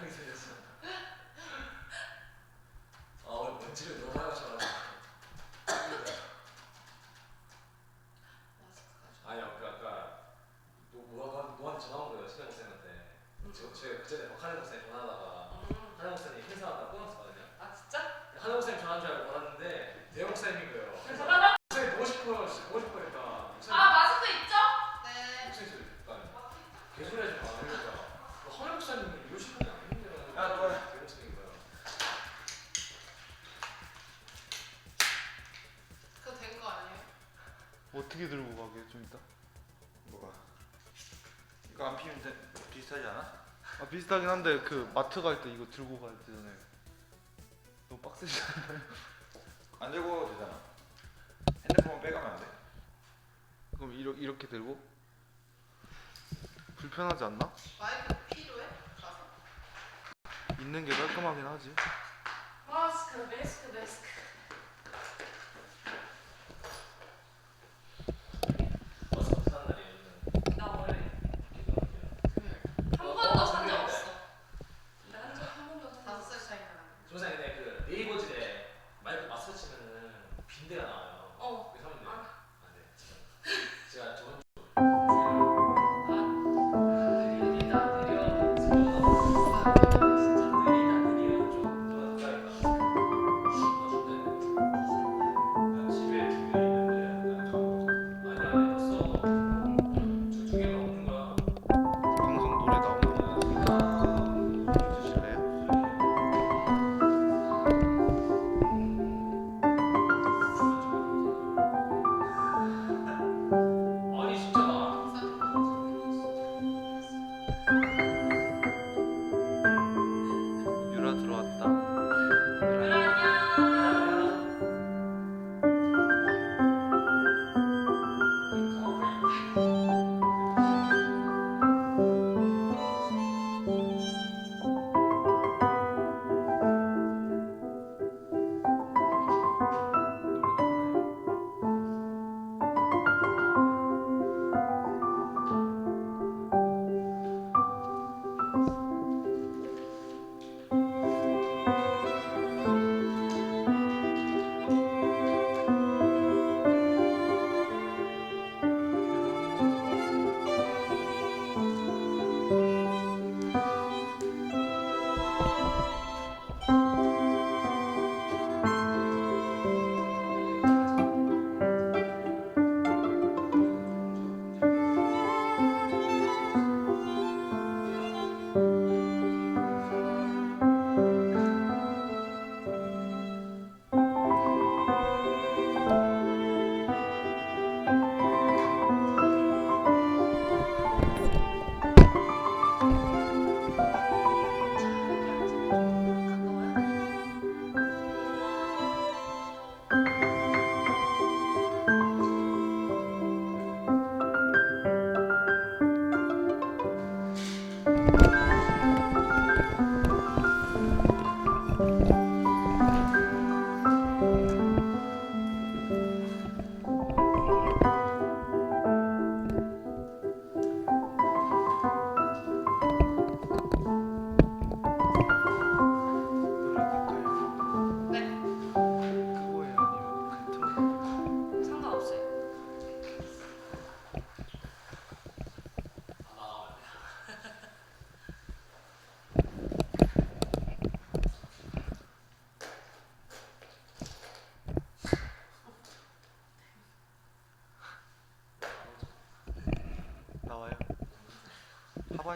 Yeah. 어떻게 들고 가게 좀 이따? 뭐가? 이거 안 피면 돼? 비슷하지 않아? 아 비슷하긴 한데 그 마트 갈 때 이거 들고 가야 되잖아요. 너무 빡세지 않나요? 안 들고 되잖아. 핸드폰 빼가면 안 돼? 그럼 이렇게 이렇게 들고 불편하지 않나? 마이크 필요해? 가서? 있는 게 깔끔하긴 하지. 마스크 마스크 마스크.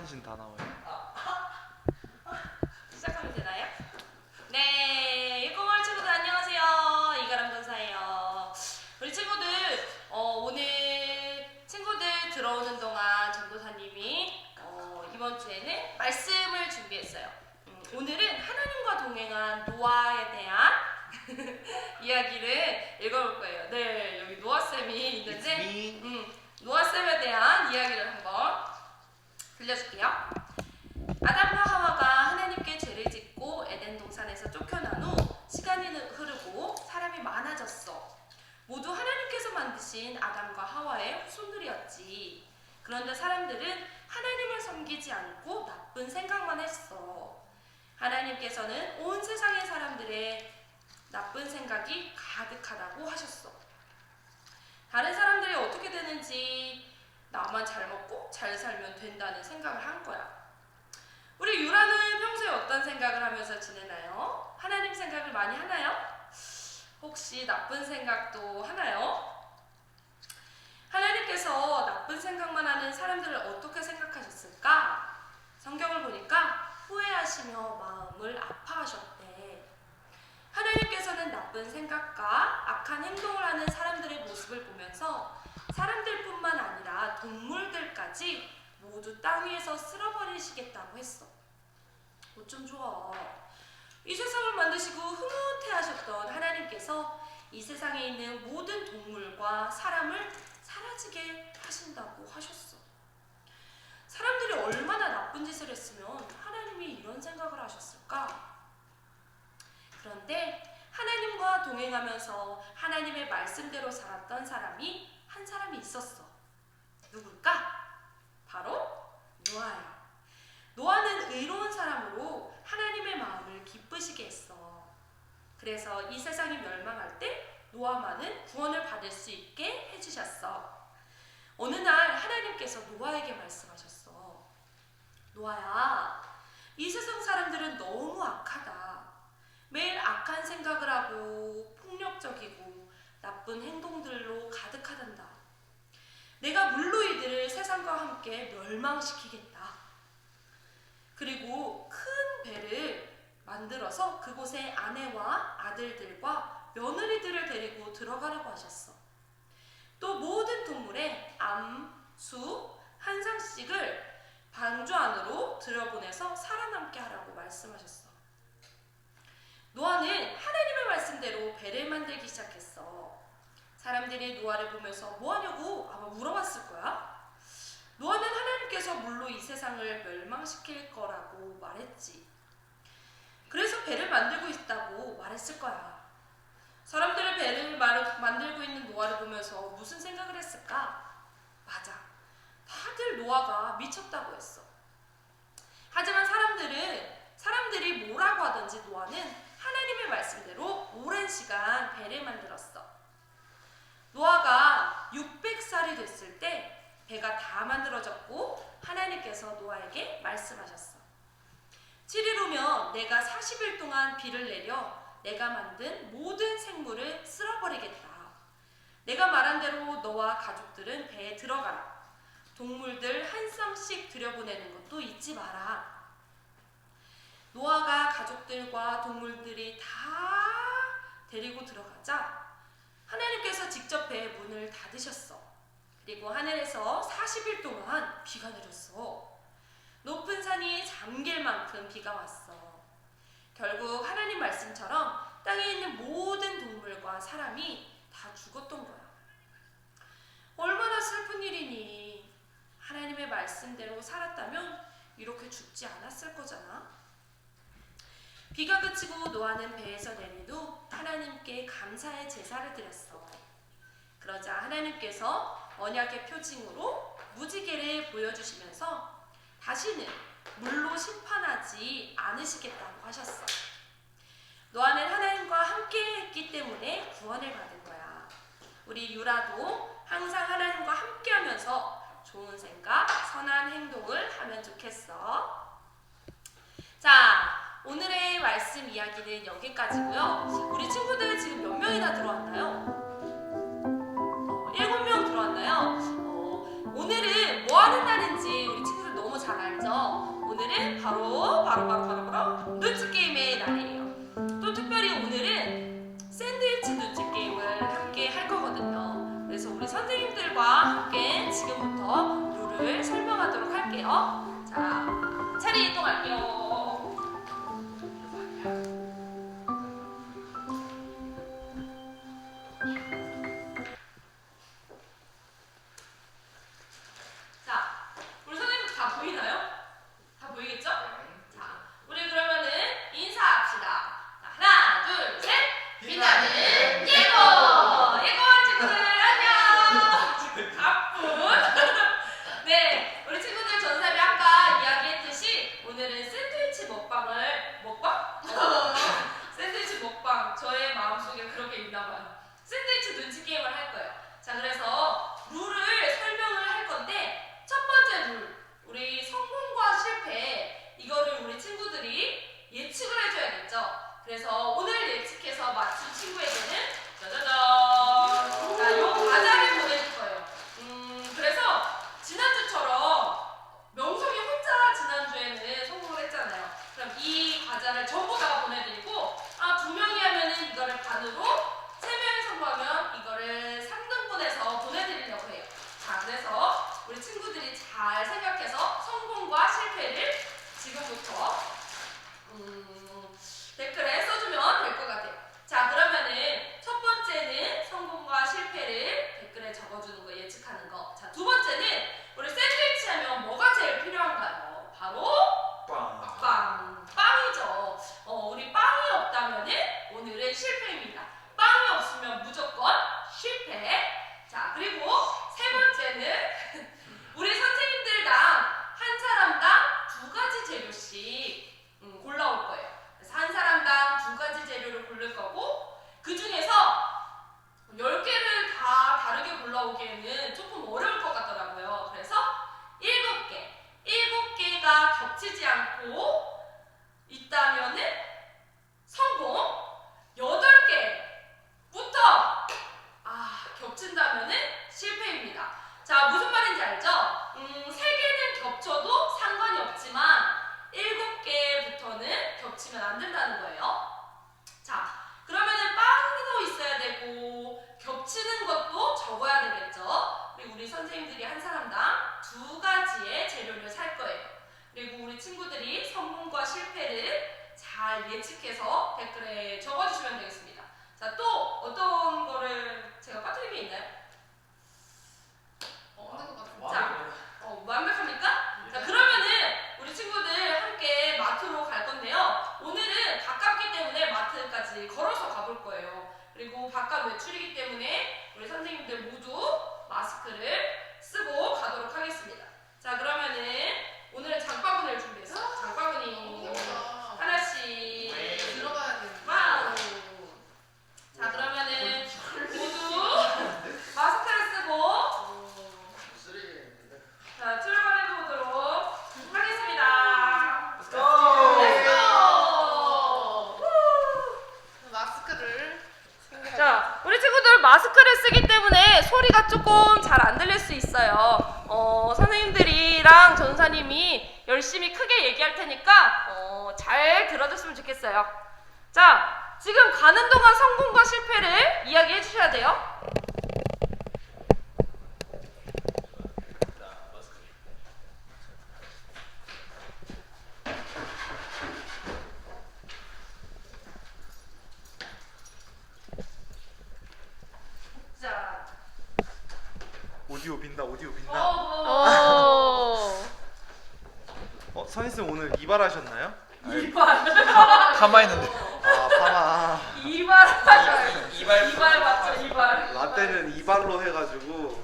하반신 다 나와요. 시작하면 되나요? 네, 일공월 친구들 안녕하세요. 이가람 전사예요. 우리 친구들 어, 오늘 친구들 들어오는 동안 전도사님이 어, 이번 주에는 말씀을 준비했어요. 음, 오늘은 하나님과 동행한 노아에 대한 이야기를 읽어볼 거예요. 네, 여기 노아 쌤이 있는데. 음, 노아쌤에 대한 이야기를 한번 들려줄게요. 아담과 하와가 하나님께 죄를 짓고 에덴 동산에서 쫓겨난 후 시간이 흐르고 사람이 많아졌어. 모두 하나님께서 만드신 아담과 하와의 후손들이었지. 그런데 사람들은 하나님을 섬기지 않고 나쁜 생각만 했어. 하나님께서는 온 세상의 사람들의 나쁜 생각이 가득하다고 하셨어. 다른 사람들이 어떻게 되는지 나만 잘 먹고 잘 살면 된다는 생각을 한 거야. 우리 유라는 평소에 어떤 생각을 하면서 지내나요? 하나님 생각을 많이 하나요? 혹시 나쁜 생각도 하나요? 하나님께서 나쁜 생각만 하는 사람들을 어떻게 생각하셨을까? 성경을 보니까 후회하시며 마음을 아파하셨대. 하나님께서는 나쁜 생각과 악한 행동을 하는 사람들의 모습을 보면서 사람들뿐만 아니라 동물들까지 모두 땅 위에서 쓸어버리시겠다고 했어. 어쩜 좋아. 이 세상을 만드시고 흐뭇해하셨던 하나님께서 이 세상에 있는 모든 동물과 사람을 사라지게 하신다고 하셨어. 사람들이 얼마나 나쁜 짓을 했으면 하나님이 이런 생각을 하셨을까? 그런데 하나님과 동행하면서 하나님의 말씀대로 살았던 사람이 한 사람이 있었어. 누굴까? 바로 노아야. 노아는 의로운 사람으로 하나님의 마음을 기쁘시게 했어. 그래서 이 세상이 멸망할 때 노아만은 구원을 받을 수 있게 해주셨어. 어느 날 하나님께서 노아에게 말씀하셨어. 노아야, 이 세상 사람들은 너무 악하다. 매일 악한 생각을 하고 폭력적이고 나쁜 행동들로 가득하단다. 내가 물로 이들을 세상과 함께 멸망시키겠다. 그리고 큰 배를 만들어서 그곳에 아내와 아들들과 며느리들을 데리고 들어가라고 하셨어. 또 모든 동물의 암, 수, 한 상씩을 방주 안으로 들여보내서 살아남게 하라고 말씀하셨어. 노아는 하나님의 말씀대로 배를 만들기 시작했어. 사람들이 노아를 보면서 뭐 하냐고 아마 물어봤을 거야. 노아는 하나님께서 물로 이 세상을 멸망시킬 거라고 말했지. 그래서 배를 만들고 있다고 말했을 거야. 사람들의 배를 말- 만들고 있는 노아를 보면서 무슨 생각을 했을까? 맞아. 다들 노아가 미쳤다고 했어. 하지만 사람들은 사람들이 뭐라고 하든지 노아는 하나님의 말씀대로 오랜 시간 배를 만들었어. 노아가 600살이 됐을 때 배가 다 만들어졌고 하나님께서 노아에게 말씀하셨어. 7일 후면 내가 40일 동안 비를 내려 내가 만든 모든 생물을 쓸어버리겠다. 내가 말한 대로 너와 가족들은 배에 들어가라. 동물들 한 쌍씩 들여보내는 것도 잊지 마라. 노아가 가족들과 동물들이 다 데리고 들어가자 하나님께서 직접 배의 문을 닫으셨어. 그리고 하늘에서 40일 동안 비가 내렸어. 높은 산이 잠길 만큼 비가 왔어. 결국 하나님 말씀처럼 땅에 있는 모든 동물과 사람이 다 죽었던 거야. 얼마나 슬픈 일이니. 하나님의 말씀대로 살았다면 이렇게 죽지 않았을 거잖아. 비가 그치고 노아는 배에서 내린 후 하나님께 감사의 제사를 드렸어. 그러자 하나님께서 언약의 표징으로 무지개를 보여주시면서 다시는 물로 심판하지 않으시겠다고 하셨어. 노아는 하나님과 함께 했기 때문에 구원을 받은 거야. 우리 유라도 항상 하나님과 함께 하면서 좋은 생각, 선한 행동을 하면 좋겠어. 자, 오늘의 말씀 이야기는 여기까지고요. 우리 친구들 지금 몇 명이나 들어왔나요? 어, 일곱 명 들어왔나요? 어, 오늘은 뭐 하는 날인지 우리 친구들 너무 잘 알죠? 오늘은 바로 바로 바로 바로 바로 그래서 오늘 예측해서 맞춘 친구에게는 짜자잔! 조금 잘 안 들릴 수 있어요. 어, 선생님들이랑 전사님이 열심히 크게 얘기할 테니까 어, 잘 들어줬으면 좋겠어요. 자, 지금 가는 동안 성공과 실패를 이야기해 주셔야 돼요. 자, 오디오 빈다. 어, 어 선희 쌤 오늘 이발하셨나요? 이발, 가만히 있는데. 아 파마. 이발 하셔요. 이발. 이발 맞죠, 이발. 라떼는 이발로 해가지고.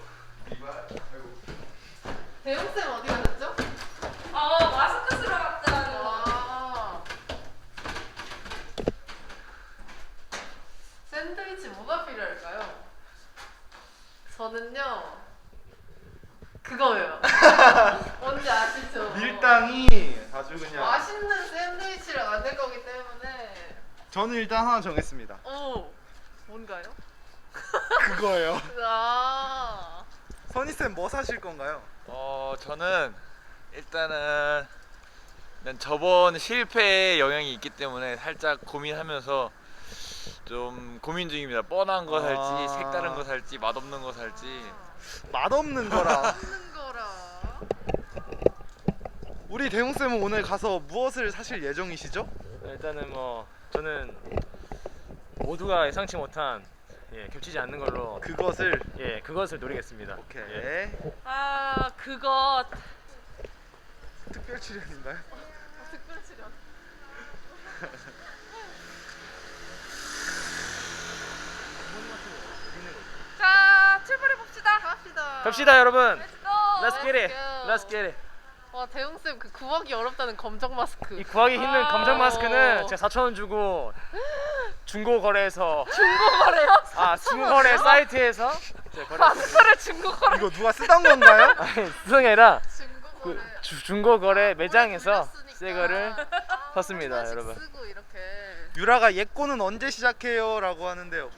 대용쌤 어디 가셨죠? 어, 마스크 쓰러 갔다는 거. 와. 샌드위치 뭐가 필요할까요? 저는요. 그거예요. 뭔지 아시죠? 밀당이 아주 그냥. 맛있는 샌드위치를 만들 거기 때문에. 저는 일단 하나 정했습니다. 오. 뭔가요? 그거예요. 아. 선희 쌤뭐 사실 건가요? 어 저는 일단은 난 저번 실패의 영향이 있기 때문에 살짝 고민하면서 좀 고민 중입니다. 뻔한 거 살지, 아. 색다른 거 살지, 맛없는 거 살지. 맛없는 거라. 먹는 거라. 우리 대용 쌤은 오늘 가서 무엇을 사실 예정이시죠? 일단은 뭐 저는 모두가 예상치 못한 예, 겹치지 않는 걸로 그것을 예 그것을 노리겠습니다. 오케이 예. 아, 그거 특별 출연인가요? 특별 출연. 자, 출발해 봅시다. 갑시다. 갑시다 여러분. Let's go. Let's get it. Let's get it. 와 대용쌤 그 구하기 어렵다는 검정 마스크. 이 구하기 힘든 아. 검정 마스크는 제가 4천 원 주고 중고 거래에서 중고 거래요? 아 중고 거래 사이트에서 거래. 마스크를 중고 거래. 이거 누가 쓰던 건가요? 아니 수성이 아니라 중고 그 거래. 주, 중고 거래 매장에서. 새 거를 아, 샀습니다, 여러분. 쓰고 이렇게. 유라가 예꼬는 언제 시작해요?라고 하는데요.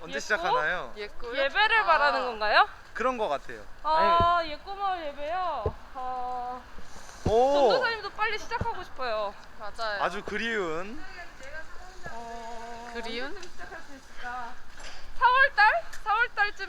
언제 예꼬? 시작하나요? 예꿀? 예배를 아. 말하는 건가요? 그런 거 같아요. 아, 예꼬마을 예배요. 아, 오, 전도사님도 빨리 시작하고 싶어요. 맞아요. 아주 그리운. 어, 그리운? 시작할 수 있을까? 4월 달? 4월 달쯤